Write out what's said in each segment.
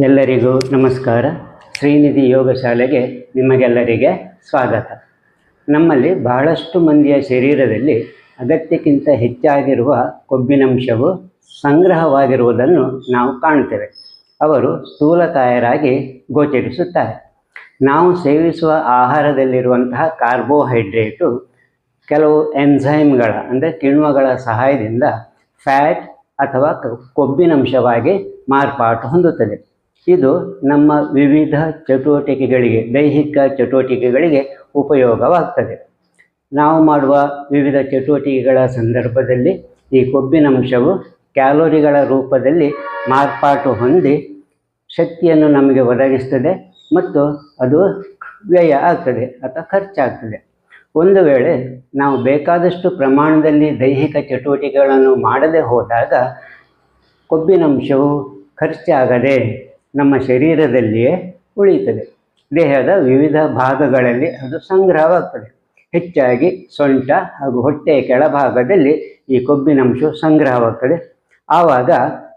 ಎಲ್ಲರಿಗೂ ನಮಸ್ಕಾರ. ಶ್ರೀನಿಧಿ ಯೋಗ ಶಾಲೆಗೆ ನಿಮಗೆಲ್ಲರಿಗೆ ಸ್ವಾಗತ. ನಮ್ಮಲ್ಲಿ ಬಹಳಷ್ಟು ಮಂದಿಯ ಶರೀರದಲ್ಲಿ ಅಗತ್ಯಕ್ಕಿಂತ ಹೆಚ್ಚಾಗಿರುವ ಕೊಬ್ಬಿನಂಶವು ಸಂಗ್ರಹವಾಗಿರುವುದನ್ನು ನಾವು ಕಾಣ್ತೇವೆ. ಅವರು ಸ್ಥೂಲಕಾಯರಾಗಿ ಗೋಚರಿಸುತ್ತಾರೆ. ನಾವು ಸೇವಿಸುವ ಆಹಾರದಲ್ಲಿರುವಂತಹ ಕಾರ್ಬೋಹೈಡ್ರೇಟು ಕೆಲವು ಎನ್ಝೈಮ್ಗಳ ಅಂದರೆ ಕಿಣ್ವಗಳ ಸಹಾಯದಿಂದ ಫ್ಯಾಟ್ ಅಥವಾ ಕೊಬ್ಬಿನಂಶವಾಗಿ ಮಾರ್ಪಾಟು ಹೊಂದುತ್ತದೆ. ಇದು ನಮ್ಮ ವಿವಿಧ ಚಟುವಟಿಕೆಗಳಿಗೆ, ದೈಹಿಕ ಚಟುವಟಿಕೆಗಳಿಗೆ ಉಪಯೋಗವಾಗ್ತದೆ. ನಾವು ಮಾಡುವ ವಿವಿಧ ಚಟುವಟಿಕೆಗಳ ಸಂದರ್ಭದಲ್ಲಿ ಈ ಕೊಬ್ಬಿನಂಶವು ಕ್ಯಾಲೋರಿಗಳ ರೂಪದಲ್ಲಿ ಮಾರ್ಪಾಟು ಹೊಂದಿ ಶಕ್ತಿಯನ್ನು ನಮಗೆ ಒದಗಿಸ್ತದೆ ಮತ್ತು ಅದು ವ್ಯಯ ಆಗ್ತದೆ ಅಥವಾ ಖರ್ಚಾಗ್ತದೆ. ಒಂದು ವೇಳೆ ನಾವು ಬೇಕಾದಷ್ಟು ಪ್ರಮಾಣದಲ್ಲಿ ದೈಹಿಕ ಚಟುವಟಿಕೆಗಳನ್ನು ಮಾಡದೆ ಹೋದಾಗ ಕೊಬ್ಬಿನಂಶವು ಖರ್ಚಾಗದೆ ನಮ್ಮ ಶರೀರದಲ್ಲಿಯೇ ಉಳಿಯುತ್ತದೆ. ದೇಹದ ವಿವಿಧ ಭಾಗಗಳಲ್ಲಿ ಅದು ಸಂಗ್ರಹವಾಗ್ತದೆ. ಹೆಚ್ಚಾಗಿ ಸೊಂಟ ಹಾಗೂ ಹೊಟ್ಟೆಯ ಕೆಳಭಾಗದಲ್ಲಿ ಈ ಕೊಬ್ಬಿನಂಶ ಸಂಗ್ರಹವಾಗ್ತದೆ. ಆವಾಗ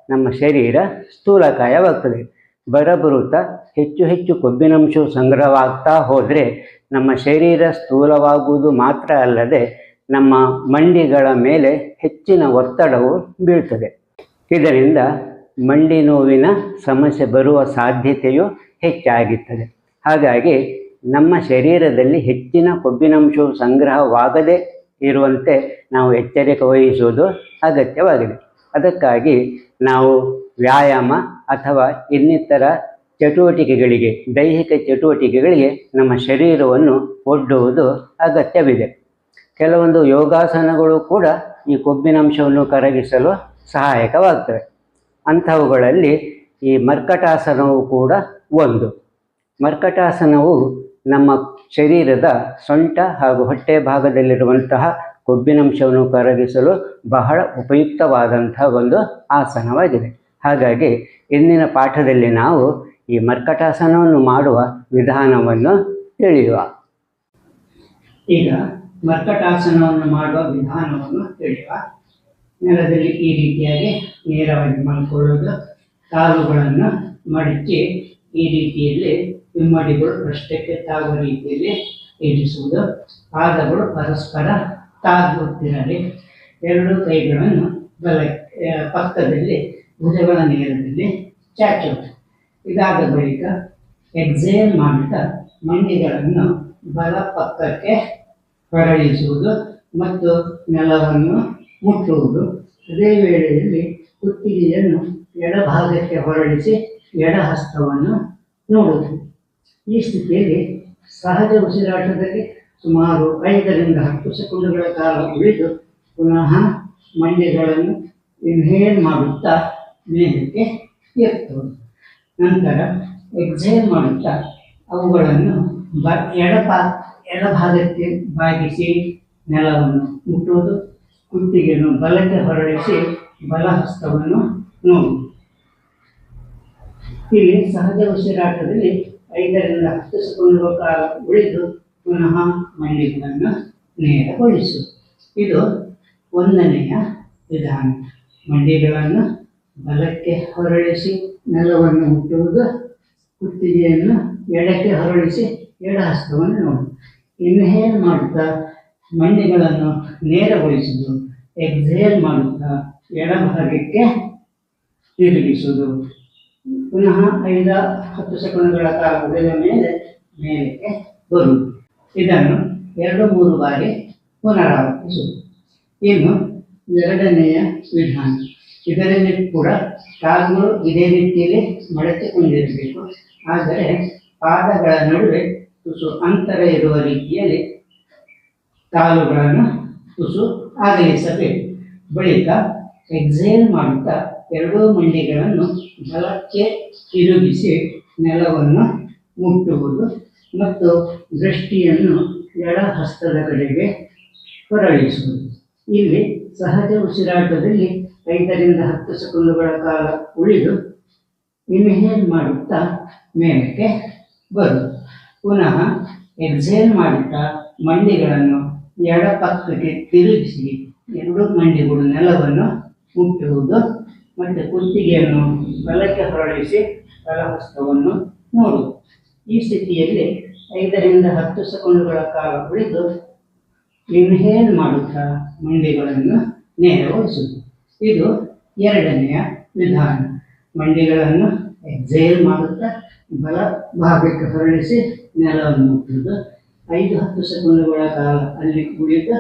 ನಮ್ಮ ಶರೀರ ಸ್ಥೂಲಕಾಯವಾಗ್ತದೆ. ಬರಬೃತ ಹೆಚ್ಚು ಹೆಚ್ಚು ಕೊಬ್ಬಿನಂಶವು ಸಂಗ್ರಹವಾಗ್ತಾ ಹೋದರೆ ನಮ್ಮ ಶರೀರ ಸ್ಥೂಲವಾಗುವುದು ಮಾತ್ರ ಅಲ್ಲದೆ ನಮ್ಮ ಮಂಡಿಗಳ ಮೇಲೆ ಹೆಚ್ಚಿನ ಒತ್ತಡವು ಬೀಳ್ತದೆ. ಇದರಿಂದ ಮಂಡಿ ನೋವಿನ ಸಮಸ್ಯೆ ಬರುವ ಸಾಧ್ಯತೆಯು ಹೆಚ್ಚಾಗಿರ್ತದೆ. ಹಾಗಾಗಿ ನಮ್ಮ ಶರೀರದಲ್ಲಿ ಹೆಚ್ಚಿನ ಕೊಬ್ಬಿನಂಶವು ಸಂಗ್ರಹವಾಗದೇ ಇರುವಂತೆ ನಾವು ಎಚ್ಚರಿಕೆ ವಹಿಸುವುದು ಅಗತ್ಯವಾಗಿದೆ. ಅದಕ್ಕಾಗಿ ನಾವು ವ್ಯಾಯಾಮ ಅಥವಾ ಇನ್ನಿತರ ಚಟುವಟಿಕೆಗಳಿಗೆ, ದೈಹಿಕ ಚಟುವಟಿಕೆಗಳಿಗೆ ನಮ್ಮ ಶರೀರವನ್ನು ಒಡ್ಡುವುದು ಅಗತ್ಯವಿದೆ. ಕೆಲವೊಂದು ಯೋಗಾಸನಗಳು ಕೂಡ ಈ ಕೊಬ್ಬಿನಂಶವನ್ನು ಕರಗಿಸಲು ಸಹಾಯಕವಾಗ್ತವೆ. ಅಂಥವುಗಳಲ್ಲಿ ಈ ಮರ್ಕಟಾಸನವು ಕೂಡ ಒಂದು. ಮರ್ಕಟಾಸನವು ನಮ್ಮ ಶರೀರದ ಸೊಂಟ ಹಾಗೂ ಹೊಟ್ಟೆ ಭಾಗದಲ್ಲಿರುವಂತಹ ಕೊಬ್ಬಿನಂಶವನ್ನು ಕರಗಿಸಲು ಬಹಳ ಉಪಯುಕ್ತವಾದಂತಹ ಒಂದು ಆಸನವಾಗಿದೆ. ಹಾಗಾಗಿ ಇಂದಿನ ಪಾಠದಲ್ಲಿ ನಾವು ಈ ಮರ್ಕಟಾಸನವನ್ನು ಮಾಡುವ ವಿಧಾನವನ್ನು ತಿಳಿಯುವ. ಈಗ ಮರ್ಕಟಾಸನವನ್ನು ಮಾಡುವ ವಿಧಾನವನ್ನು ತಿಳಿಯುವ. ನೆಲದಲ್ಲಿ ಈ ರೀತಿಯಾಗಿ ನೇರವಾಗಿ ಮಲ್ಕೊಳ್ಳೋದು ಕಾಲುಗಳನ್ನು ಮಡಚಿ ಈ ರೀತಿಯಲ್ಲಿ ಹಿಮ್ಮಡಿಗಳು ಪೃಷ್ಠಕ್ಕೆ ತಾಗುವ ರೀತಿಯಲ್ಲಿ ಇರಿಸುವುದು. ಪಾದಗಳು ಪರಸ್ಪರ ತಾಗುತ್ತಿರಲಿ. ಎರಡು ಕೈಗಳನ್ನು ಬಲ ಪಕ್ಕದಲ್ಲಿ ಭುಜಗಳ ನೇರದಲ್ಲಿ ಚಾಚುವುದು ಇದಾದ ಬಳಿಕ ಎಕ್ಸೇಲ್ ಮಾಡುತ್ತಾ ಮಂಡಿಗಳನ್ನು ಬಲ ಪಕ್ಕಕ್ಕೆ ಹೊರಳಿಸುವುದು ಮತ್ತು ನೆಲವನ್ನು ಮುಟ್ಟುವುದು. ಅದೇ ವೇಳೆಯಲ್ಲಿ ಕುತ್ತಿಗೆಯನ್ನು ಎಡಭಾಗಕ್ಕೆ ಹೊರಳಿಸಿ ಎಡ ಹಸ್ತವನ್ನು ನೋಡುವುದು. ಈ ಸ್ಥಿತಿಯಲ್ಲಿ ಸಹಜ ಉಸಿರಾಟದಲ್ಲಿ ಸುಮಾರು ಐದರಿಂದ ಹತ್ತು ಸೆಕೆಂಡುಗಳ ಕಾಲ ಉಳಿದು ಪುನಃ ಮಂಡಿಗಳನ್ನು ಇನ್ಹೇಲ್ ಮಾಡುತ್ತಾ ಮೇಲಕ್ಕೆ ಎತ್ತುವುದು. ನಂತರ ಎಕ್ಸೇಲ್ ಮಾಡುತ್ತಾ ಅವುಗಳನ್ನು ಬ ಎಡಭಾ ಎಡಭಾಗಕ್ಕೆ ಬಾಗಿಸಿ ನೆಲವನ್ನು ಮುಟ್ಟುವುದು. ಕುತ್ತಿಗೆಯನ್ನು ಬಲಕ್ಕೆ ಹೊರಳಿಸಿ ಬಲಹಸ್ತವನ್ನು ನೋಡಿ. ಇಲ್ಲಿ ಸಹಜ ಉಸಿರಾಟದಲ್ಲಿ ಐದರಿಂದ ಹತ್ತು ಸೆಕೆಂಡುಗಳ ಕಾಲ ಉಳಿದು ಪುನಃ ಮಂಡಿಗಳನ್ನು ನೇರಗೊಳಿಸು. ಇದು ಒಂದನೆಯ ವಿಧಾನ. ಮಂಡಿಗಳನ್ನು ಬಲಕ್ಕೆ ಹೊರಳಿಸಿ ನೆಲವನ್ನು ಮುಟ್ಟುವುದು, ಕುತ್ತಿಗೆಯನ್ನು ಎಡಕ್ಕೆ ಹೊರಳಿಸಿ ಎಡ ಹಸ್ತವನ್ನು ನೋಡು ಇನ್ಹೇಲ್ ಮಾಡುತ್ತಾ? ಮಂಡಿಗಳನ್ನು ನೇರಗೊಳಿಸುವುದು ಎಕ್ಸೇಲ್ ಮಾಡುತ್ತಾ ಎಡಭಾಗಕ್ಕೆ ತಿರುಗಿಸುವುದು ಪುನಃ ಐದ ಹತ್ತು ಸೆಕೆಂಡ್ಗಳ ಕಾಲ ಉಳಿದ ಮೇಲೆ ಮೇಲಕ್ಕೆ ಬರುವುದು ಇದನ್ನು ಎರಡು ಮೂರು ಬಾರಿ ಪುನರಾವರ್ತಿಸುವುದು ಇನ್ನು ಎರಡನೆಯ ವಿಧಾನ. ಇದರಲ್ಲಿ ಕೂಡ ಕಾಲುಗಳು ಇದೇ ರೀತಿಯಲ್ಲಿ ಮಡಚಿಕೊಂಡಿರಬೇಕು ಆದರೆ ಪಾದಗಳ ನಡುವೆ ತುಸು ಅಂತರ ಇರುವ ರೀತಿಯಲ್ಲಿ ಕಾಲುಗಳನ್ನು ತುಸು ಆಗಲಿಸಬೇಕು ಬಳಿಕ ಎಕ್ಸೇಲ್ ಮಾಡುತ್ತಾ ಎರಡೂ ಮಂಡಿಗಳನ್ನು ಬಲಕ್ಕೆ ತಿರುಗಿಸಿ ನೆಲವನ್ನು ಮುಟ್ಟುವುದು ಮತ್ತು ದೃಷ್ಟಿಯನ್ನು ಎಡ ಹಸ್ತದ ಕಡೆಗೆ ಹೊರಳಿಸುವುದು. ಇಲ್ಲಿ ಸಹಜ ಉಸಿರಾಟದಲ್ಲಿ ಐದರಿಂದ ಹತ್ತು ಸೆಕೆಂಡುಗಳ ಕಾಲ ಉಳಿದು ಇನ್ಹೇಲ್ ಮಾಡುತ್ತಾ ಮೇಲಕ್ಕೆ ಬರುವುದು. ಪುನಃ ಎಕ್ಸೇಲ್ ಮಾಡುತ್ತಾ ಮಂಡಿಗಳನ್ನು ಎಡ ಪಕ್ಕಕ್ಕೆ ತಿರುಗಿಸಿ ಎರಡು ಮಂಡಿಗಳು ನೆಲವನ್ನು ಮುಟ್ಟುವುದು ಮತ್ತು ಕುತ್ತಿಗೆಯನ್ನು ಬಲಕ್ಕೆ ಹೊರಳಿಸಿ ಬಲಹಸ್ತವನ್ನು ನೋಡು. ಈ ಸ್ಥಿತಿಯಲ್ಲಿ ಐದರಿಂದ ಹತ್ತು ಸೆಕೆಂಡುಗಳ ಕಾಲ ಉಳಿದು ಇನ್ಹೇಲ್ ಮಾಡುತ್ತಾ ಮಂಡಿಗಳನ್ನು ನೇರಗೊಳಿಸುವುದು. ಇದು ಎರಡನೆಯ ವಿಧಾನ. ಮಂಡಿಗಳನ್ನು ಎಕ್ಸೈಲ್ ಮಾಡುತ್ತಾ ಬಲ ಭಾಗಕ್ಕೆ ಹೊರಳಿಸಿ ನೆಲವನ್ನು ಮುಟ್ಟುವುದು. ಐದು ಹತ್ತು ಸೆಕೆಂಡುಗಳ ಕಾಲ ಅಲ್ಲಿ ಉಳಿದು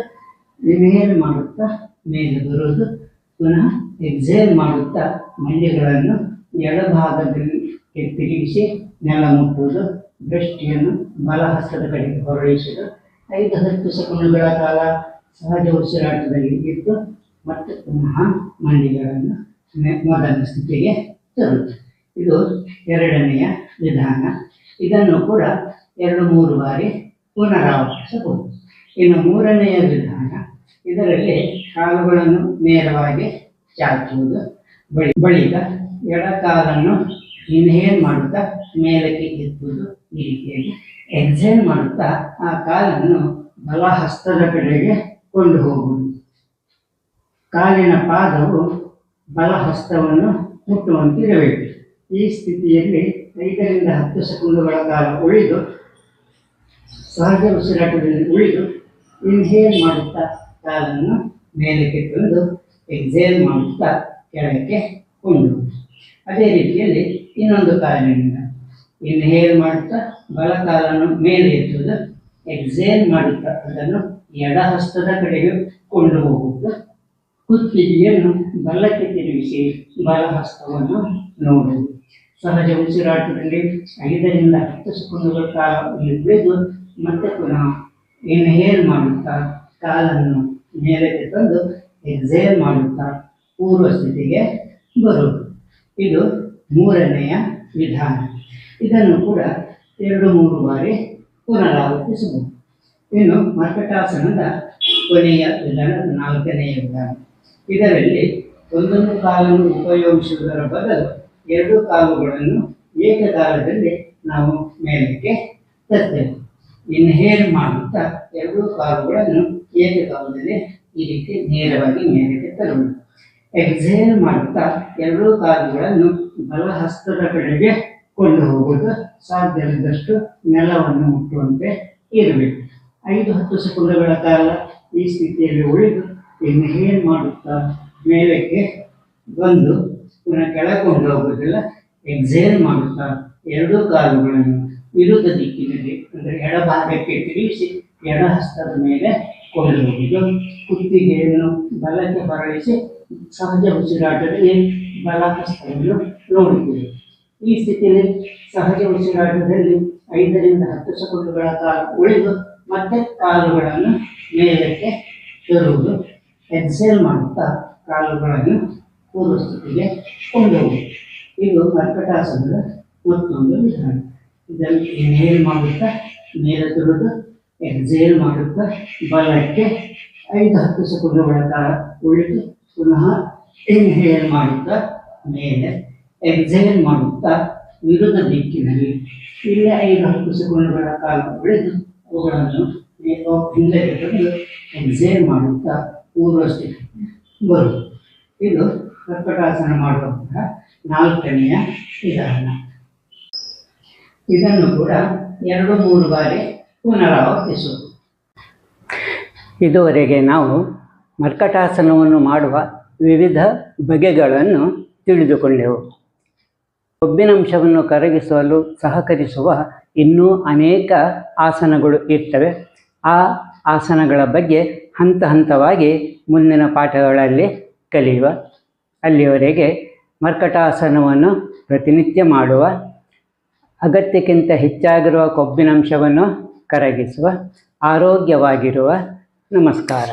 ಇನ್ಹೇಲ್ ಮಾಡುತ್ತಾ ಮೇಲೆ ಬರೋದು ಪುನಃ ಎಕ್ಸೇಲ್ ಮಾಡುತ್ತಾ ಮಂಡಿಗಳನ್ನು ಎಡಭಾಗದಲ್ಲಿ ತಿರುಗಿಸಿ ನೆಲ ಮುಟ್ಟುವುದು, ದೃಷ್ಟಿಯನ್ನು ಬಲಹಸ್ತದ ಕಡೆಗೆ ಹೊರಳಿಸುವುದು. ಐದು ಹತ್ತು ಸೆಕೆಂಡುಗಳ ಕಾಲ ಸಹಜ ಉಸಿರಾಟದಲ್ಲಿ ಇದ್ದು ಮತ್ತೆ ಪುನಃ ಮಂಡಿಗಳನ್ನು ಮೊದಲ ಸ್ಥಿತಿಗೆ ತರುತ್ತೆ ಇದು ಎರಡನೆಯ ವಿಧಾನ. ಇದನ್ನು ಕೂಡ ಎರಡು ಮೂರು ಬಾರಿ ಪುನರಾವರ್ತಿಸಬಹುದು ಇನ್ನು ಮೂರನೆಯ ವಿಧಾನ, ಇದರಲ್ಲಿ ಕಾಲುಗಳನ್ನು ನೇರವಾಗಿ ಚಾಚುವುದು. ಬಳಿ ಬಳಿಕ ಎಡಕಾಲನ್ನು ಇನ್ಹೇಲ್ ಮಾಡುತ್ತಾ ಮೇಲಕ್ಕೆ ಎತ್ತುವುದು ಈ ರೀತಿಯಾಗಿ. ಎಕ್ಸೇಲ್ ಮಾಡುತ್ತಾ ಆ ಕಾಲನ್ನು ಬಲಹಸ್ತದ ಕಡೆಗೆ ಕೊಂಡು ಹೋಗುವುದು. ಕಾಲಿನ ಪಾದವು ಬಲಹಸ್ತವನ್ನು ಮುಟ್ಟುವಂತಿರಬೇಕು. ಈ ಸ್ಥಿತಿಯಲ್ಲಿ ಐದರಿಂದ ಹತ್ತು ಸೆಕೆಂಡುಗಳ ಕಾಲ ಉಳಿದು ಸಹಜ ಉಸಿರಾಟದಲ್ಲಿ ಉಳಿದು ಇನ್ಹೇಲ್ ಮಾಡುತ್ತಾ ಕಾಲನ್ನು ಮೇಲಕ್ಕೆ ತಂದು ಎಕ್ಸೇಲ್ ಮಾಡುತ್ತಾ ಕೆಳಕ್ಕೆ ಕೊಂಡು ಅದೇ ರೀತಿಯಲ್ಲಿ ಇನ್ನೊಂದು ಕಾಲಿನಿಂದ ಇನ್ಹೇಲ್ ಮಾಡುತ್ತಾ ಬಲ ಕಾಲನ್ನು ಮೇಲೆ ಎತ್ತುವುದು ಎಕ್ಸೇಲ್ ಮಾಡುತ್ತಾ ಅದನ್ನು ಎಡಹಸ್ತದ ಕಡೆಗೆ ಕೊಂಡು ಹೋಗುವುದು. ಕುತ್ತಿಗೆಯನ್ನು ಬಲಕ್ಕೆ ತಿರುಗಿಸಿ ಬಲಹಸ್ತವನ್ನು ನೋಡುವುದು. ಸಹಜ ಉಸಿರಾಟದಲ್ಲಿ ಐದರಿಂದ ಹತ್ತು ಸೆಕೆಂಡುಗಳ ಕಾಲ ಉಳಿದು ಮತ್ತೆ ಪುನಃ ಇನ್ಹೇಲ್ ಮಾಡುತ್ತಾ? ಕಾಲನ್ನು ಮೇಲಕ್ಕೆ ತಂದು ಎಕ್ಸೇಲ್ ಮಾಡುತ್ತಾ. ಪೂರ್ವ ಸ್ಥಿತಿಗೆ ಬರುವುದು. ಇದು ಮೂರನೆಯ ವಿಧಾನ. ಇದನ್ನು ಕೂಡ ಎರಡು ಮೂರು ಬಾರಿ ಪುನರಾವರ್ತಿಸಬಹುದು. ಇನ್ನು ಮರ್ಕಟಾಸನದ ಕೊನೆಯ ವಿಧಾನ ನಾಲ್ಕನೆಯ ವಿಧಾನ. ಇದರಲ್ಲಿ ಒಂದೊಂದು ಕಾಲನ್ನು ಉಪಯೋಗಿಸುವುದರ ಬದಲು ಎರಡು ಕಾಲುಗಳನ್ನು ಏಕಕಾಲದಲ್ಲಿ ನಾವು ಮೇಲಕ್ಕೆ ತರ್ತೇವೆ. ಇನ್ಹೇಲ್ ಮಾಡುತ್ತಾ ಎರಡೂ ಕಾಲುಗಳನ್ನು ಏಕಕಾಲದಲ್ಲಿ ಈ ರೀತಿ ನೇರವಾಗಿ ಮೇಲಕ್ಕೆ ತರುವುದು ಎಕ್ಸೇಲ್ ಮಾಡುತ್ತಾ ಎರಡೂ ಕಾಲುಗಳನ್ನು ಬಲಹಸ್ತದ ಕಡೆಗೆ ಕೊಂಡು ಹೋಗುವುದು ಸಾಧ್ಯವಿದ್ದಷ್ಟು ನೆಲವನ್ನು ಮುಟ್ಟುವಂತೆ ಇರಬೇಕು. ಐದು ಹತ್ತು ಸೆಕೆಂಡುಗಳ ಕಾಲ ಈ ಸ್ಥಿತಿಯಲ್ಲಿ ಉಳಿದು ಇನ್ಹೇಲ್ ಮಾಡುತ್ತಾ ಮೇಲಕ್ಕೆ ಬಂದು ಪುನಃ ಕೆಳಕೊಂಡು ಹೋಗುವುದಿಲ್ಲ. ಎಕ್ಸೇಲ್ ಮಾಡುತ್ತಾ ಎರಡೂ ಕಾಲುಗಳನ್ನು ವಿರುದ್ಧ ದಿಕ್ಕಿನಲ್ಲಿ ಅಂದರೆ ಎಡಭಾಗಕ್ಕೆ ತಿರುಗಿಸಿ ಎಡಹಸ್ತದ ಮೇಲೆ ಕೊಡಬಹುದು. ಕುತ್ತಿಗೆಯನ್ನು ಬಲಕ್ಕೆ ಬರಳಿಸಿ ಸಹಜ ಉಸಿರಾಟದಲ್ಲಿ ಬಲಹಸ್ತವನ್ನು ನೋಡುತ್ತದೆ ಈ ಸ್ಥಿತಿಯಲ್ಲಿ ಸಹಜ ಉಸಿರಾಟದಲ್ಲಿ ಐದರಿಂದ ಹತ್ತು ಸೆಕೆಂಡುಗಳ ಕಾಲ ಉಳಿದು ಮತ್ತೆ ಕಾಲುಗಳನ್ನು ಮೇಲಕ್ಕೆ ತರುವುದು, ಎಕ್ಸೇಲ್ ಮಾಡುತ್ತಾ ಕಾಲುಗಳನ್ನು ಪೂರ್ವಸ್ಥಿತಿಗೆ ಕೊಂಡೋಗುವುದು ಇದು ಕರ್ಕಟಾಸನದ ಮತ್ತೊಂದು ವಿಧಾನ. ಇದನ್ನು ಇನ್ಹೇಲ್ ಮಾಡುತ್ತಾ, ಮೇಲೆ ತರುವುದು ಎಕ್ಸೇಲ್ ಮಾಡುತ್ತಾ, ಬಲಕ್ಕೆ ಐದು ಹತ್ತು ಸೆಕೆಂಡುಗಳ ಕಾಲ ಉಳಿದು ಪುನಃ ಇನ್ಹೇಲ್ ಮಾಡುತ್ತಾ, ಮೇಲೆ ಎಕ್ಸೇಲ್ ಮಾಡುತ್ತಾ, ವಿರುದ್ಧ ದಿಕ್ಕಿನಲ್ಲಿ ಇಲ್ಲಿ ಐದು ಹತ್ತು ಸೆಕೆಂಡುಗಳ ಕಾಲ ಉಳಿದು ಅವುಗಳನ್ನು ಹಿಂದೆ ತಂದು ಎಕ್ಸೇಲ್ ಮಾಡುತ್ತಾ ಪೂರ್ವ ಸ್ಥಿತಿ ಬರುವುದು. ಇದು ಕರ್ಕಟಾಸನ ಮಾಡುವಂತಹ ನಾಲ್ಕನೆಯ ವಿಧಾನ. ಇದನ್ನು ಕೂಡ ಎರಡು ಮೂರು ಬಾರಿ ಪುನರಾವರ್ತಿಸುವುದು. ಇದುವರೆಗೆ ನಾವು ಮರ್ಕಟಾಸನವನ್ನು ಮಾಡುವ ವಿವಿಧ ಬಗೆಗಳನ್ನು ತಿಳಿದುಕೊಂಡೆವು ಕೊಬ್ಬಿನಂಶವನ್ನು ಕರಗಿಸಲು ಸಹಕರಿಸುವ ಇನ್ನೂ ಅನೇಕ ಆಸನಗಳು ಇರ್ತವೆ. ಆ ಆಸನಗಳ ಬಗ್ಗೆ ಹಂತ ಹಂತವಾಗಿ ಮುಂದಿನ ಪಾಠಗಳಲ್ಲಿ ಕಲಿಯುವ. ಅಲ್ಲಿಯವರೆಗೆ ಮರ್ಕಟಾಸನವನ್ನು ಪ್ರತಿನಿತ್ಯ ಮಾಡುವ ಅಗತ್ಯಕ್ಕಿಂತ ಹೆಚ್ಚಾಗಿರುವ ಕೊಬ್ಬಿನಂಶವನ್ನು ಕರಗಿಸುವ ಆರೋಗ್ಯವಾಗಿರುವ ನಮಸ್ಕಾರ.